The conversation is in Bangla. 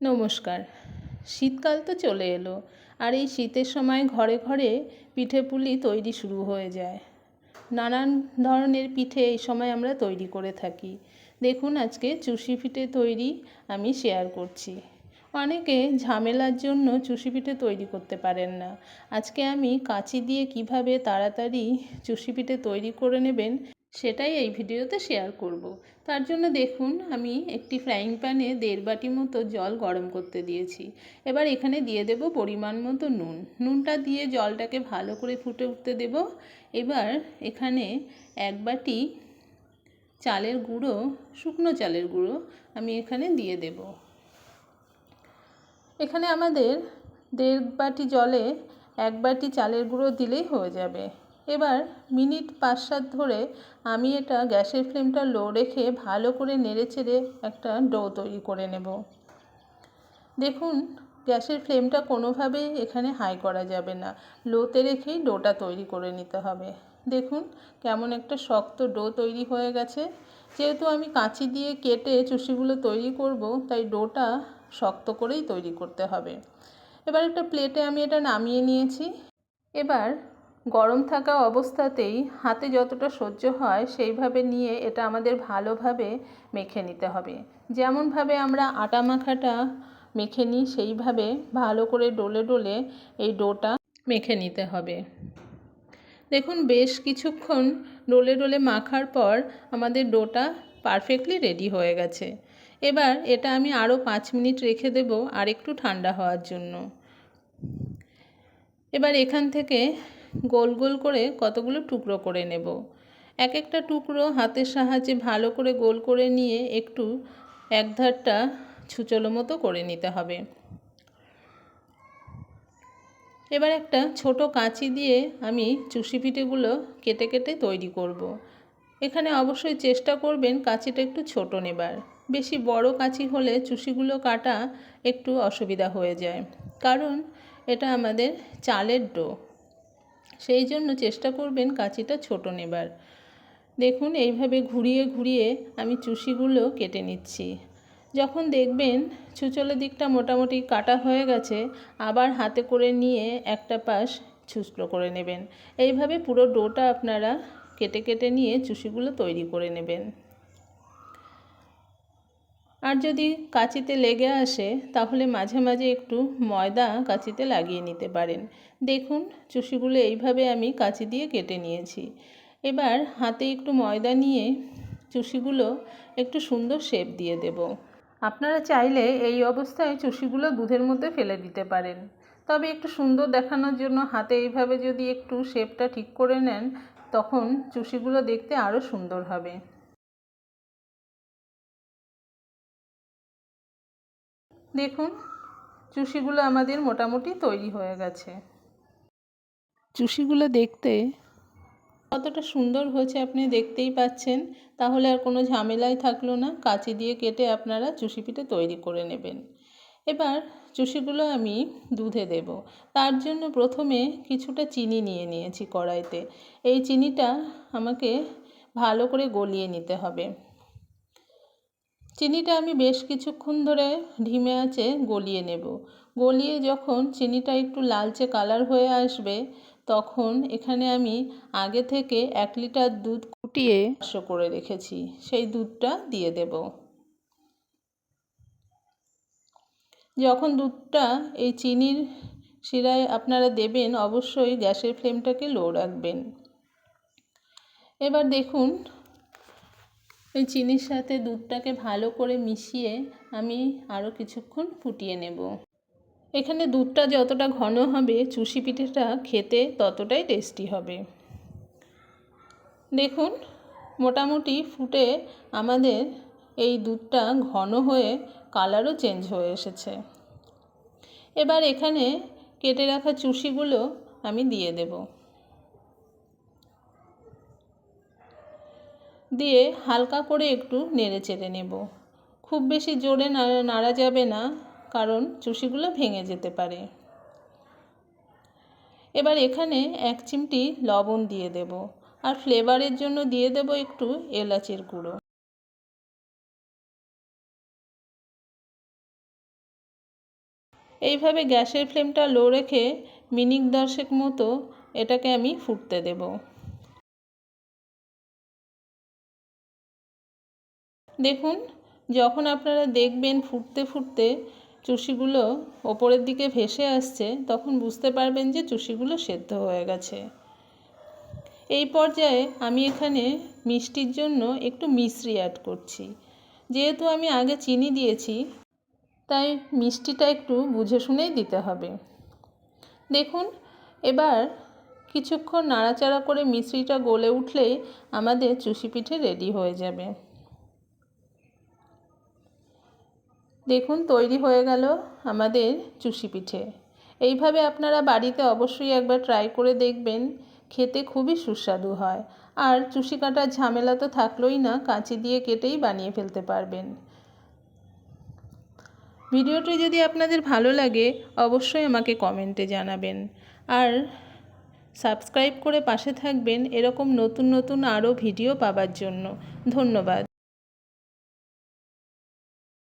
নমস্কার। শীতকাল তো চলে এলো, আর এই শীতের সময় ঘরে ঘরে পিঠে পুলি তৈরি শুরু হয়ে যায়। নানান ধরনের পিঠে এই সময় আমরা তৈরি করে থাকি। দেখুন, আজকে চুষি পিঠে তৈরি আমি শেয়ার করছি। অনেকে ঝামেলার জন্য চুষি পিঠে তৈরি করতে পারেন না। আজকে আমি কাঁচি দিয়ে কীভাবে তাড়াতাড়ি চুষি পিঠে তৈরি করে নেবেন সেটাই এই ভিডিওতে শেয়ার করব। তার জন্য দেখুন, আমি একটি ফ্রাইং প্যানে দেড় বাটি মতো জল গরম করতে দিয়েছি। এবার এখানে দিয়ে দেব পরিমাণ মতো নুন। নুনটা দিয়ে জলটাকে ভালো করে ফুটে উঠতে দেব। এবার এখানে এক বাটি চালের গুঁড়ো, শুকনো চালের গুঁড়ো আমি এখানে দিয়ে দেব। এখানে আমাদের দেড় বাটি জলে এক বাটি চালের গুঁড়ো দিলেই হয়ে যাবে। এবার মিনিট পাঁচ সাত ধরে আমি এটা গ্যাসের ফ্লেমটা লো রেখে ভালো করে নেড়ে চেড়ে একটা ডো তৈরি করে নেব। দেখুন, গ্যাসের ফ্লেমটা কোনোভাবেই এখানে হাই করা যাবে না। লোতে রেখেই ডোটা তৈরি করে নিতে হবে। দেখুন, কেমন একটা শক্ত ডো তৈরি হয়ে গেছে। যেহেতু আমি কাঁচি দিয়ে কেটে চুষিগুলো তৈরি করব, তাই ডোটা শক্ত করেই তৈরি করতে হবে। এবার একটা প্লেটে আমি এটা নামিয়ে নিয়েছি। এবার গরম থাকা অবস্থাতেই হাতে যতটা সহ্য হয় সেইভাবে নিয়ে এটা আমাদের ভালোভাবে মেখে নিতে হবে। যেমনভাবে আমরা আটা মাখাটা মেখে নিই, সেইভাবে ভালো করে ডলে ডলে এই ডোটা মেখে নিতে হবে। দেখুন, বেশ কিছুক্ষণ ডলে ডলে মাখার পর আমাদের ডোটা পারফেক্টলি রেডি হয়ে গেছে। এবার এটা আমি আরও পাঁচ মিনিট রেখে দেব আর একটু ঠান্ডা হওয়ার জন্য। এবার এখান থেকে গোল গোল করে কতগুলো টুকরো করে নেব। এক একটা টুকরো হাতের সাহায্যে ভালো করে গোল করে নিয়ে একটু এক ধারটা ছুচলো মতো করে নিতে হবে। এবার একটা ছোট কাঁচি দিয়ে আমি চুষি পিঠেগুলো কেটে কেটে তৈরি করব। এখানে অবশ্যই চেষ্টা করবেন কাঁচিটা একটু ছোট নেবার। বেশি বড় কাঁচি হলে চুষিগুলো কাটা একটু অসুবিধা হয়ে যায়। কারণ এটা আমাদের চালের ডো। সেই জন্য চেষ্টা করবেন কাঁচিটা ছোট নেবার। দেখুন, এইভাবে ঘুরিয়ে ঘুরিয়ে আমি চুষিগুলো কেটে নিচ্ছি। যখন দেখবেন ছুচলের দিকটা মোটামুটি কাটা হয়ে গেছে, আবার হাতে করে নিয়ে একটা পাশ ছুচলো করে নেবেন। এইভাবে পুরো ডোটা আপনারা কেটে কেটে নিয়ে চুষিগুলো তৈরি করে নেবেন। আর যদি কাঁচিতে লেগে আসে, তাহলে মাঝে মাঝে একটু ময়দা কাঁচিতে লাগিয়ে নিতে পারেন। দেখুন, চুষিগুলো এইভাবে আমি কাঁচি দিয়ে কেটে নিয়েছি। এবার হাতে একটু ময়দা নিয়ে চুষিগুলো একটু সুন্দর শেপ দিয়ে দেব। আপনারা চাইলে এই অবস্থায় চুষিগুলো দুধের মধ্যে ফেলে দিতে পারেন। তবে একটু সুন্দর দেখানোর জন্য হাতে এইভাবে যদি একটু শেপটা ঠিক করে নেন, তখন চুষিগুলো দেখতে আরও সুন্দর হবে। দেখুন, চুষিগুলো আমাদের মোটামুটি তৈরি হয়ে গেছে। চুষিগুলো দেখতে কতটা সুন্দর হয়েছে আপনি দেখতেই পাচ্ছেন। তাহলে আর কোনো ঝামেলাই থাকল না, কাঁচি দিয়ে কেটে আপনারা চুষি পিঠে তৈরি করে নেবেন। এবার চুষিগুলো আমি দুধে দেব। তার জন্য প্রথমে কিছুটা চিনি নিয়ে নিয়েছি কড়াইতে। এই চিনিটা আমাকে ভালো করে গলিয়ে নিতে হবে। চিনিটা আমি বেশ কিছুক্ষণ ধরে ঢিমে আছে, গলিয়ে নেব। গলিয়ে যখন চিনিটা একটু লালচে কালার হয়ে আসবে, তখন এখানে আমি আগে থেকে এক লিটার দুধ কুটিয়ে পাঁচশো করে রেখেছি। সেই দুধটা দিয়ে দেব। যখন দুধটা এই চিনির শিরায় আপনারা দেবেন, অবশ্যই গ্যাসের ফ্লেমটাকে লো রাখবেন। এবার দেখুন এই চিনির সাথে দুধটাকে ভালো করে মিশিয়ে আমি আরও কিছুক্ষণ ফুটিয়ে নেব। এখানে দুধটা যতটা ঘন হবে, চুষি পিঠেটা খেতে ততটাই টেস্টি হবে। দেখুন, মোটামুটি ফুটে আমাদের এই দুধটা ঘন হয়ে কালারও চেঞ্জ হয়ে এসেছে। এবার এখানে কেটে রাখা চুষিগুলো আমি দিয়ে দেব। দিয়ে হালকা করে একটু নেড়ে চেড়ে নেব। খুব বেশি জোরে নাড়া যাবে না, কারণ চুষিগুলো ভেঙে যেতে পারে। এবার এখানে এক চিমটি লবণ দিয়ে দেব আর ফ্লেভারের জন্য দিয়ে দেব একটু এলাচের গুঁড়ো। এইভাবে গ্যাসের ফ্লেমটা লো রেখে মিনিট দশেক মতো এটাকে আমি ফুটতে দেব। দেখুন, যখন আপনারা দেখবেন ফুটতে ফুটতে চুষিগুলো ওপরের দিকে ভেসে আসছে, তখন বুঝতে পারবেন যে চুষিগুলো সেদ্ধ হয়ে গেছে। এই পর্যায়ে আমি এখানে মিষ্টির জন্য একটু মিশ্রি অ্যাড করছি। যেহেতু আমি আগে চিনি দিয়েছি, তাই মিষ্টিটা একটু বুঝে শুনেই দিতে হবে। দেখুন, এবার কিছুক্ষণ নাড়াচাড়া করে মিশ্রিটা গলে উঠলেই আমাদের চুষি পিঠে রেডি হয়ে যাবে। দেখুন, তৈরি হয়ে গেল আমাদের চুষি পিঠে। এইভাবে আপনারা বাড়িতে অবশ্যই একবার ট্রাই করে দেখবেন, খেতে খুবই সুস্বাদু হয়। আর চুষি কাটার ঝামেলা তো থাকলোই না, কাঁচি দিয়ে কেটেই বানিয়ে ফেলতে পারবেন। ভিডিওটি যদি আপনাদের ভালো লাগে, অবশ্যই আমাকে কমেন্টে জানাবেন। আর সাবস্ক্রাইব করে পাশে থাকবেন, এরকম নতুন নতুন আরও ভিডিও পাবার জন্য। ধন্যবাদ।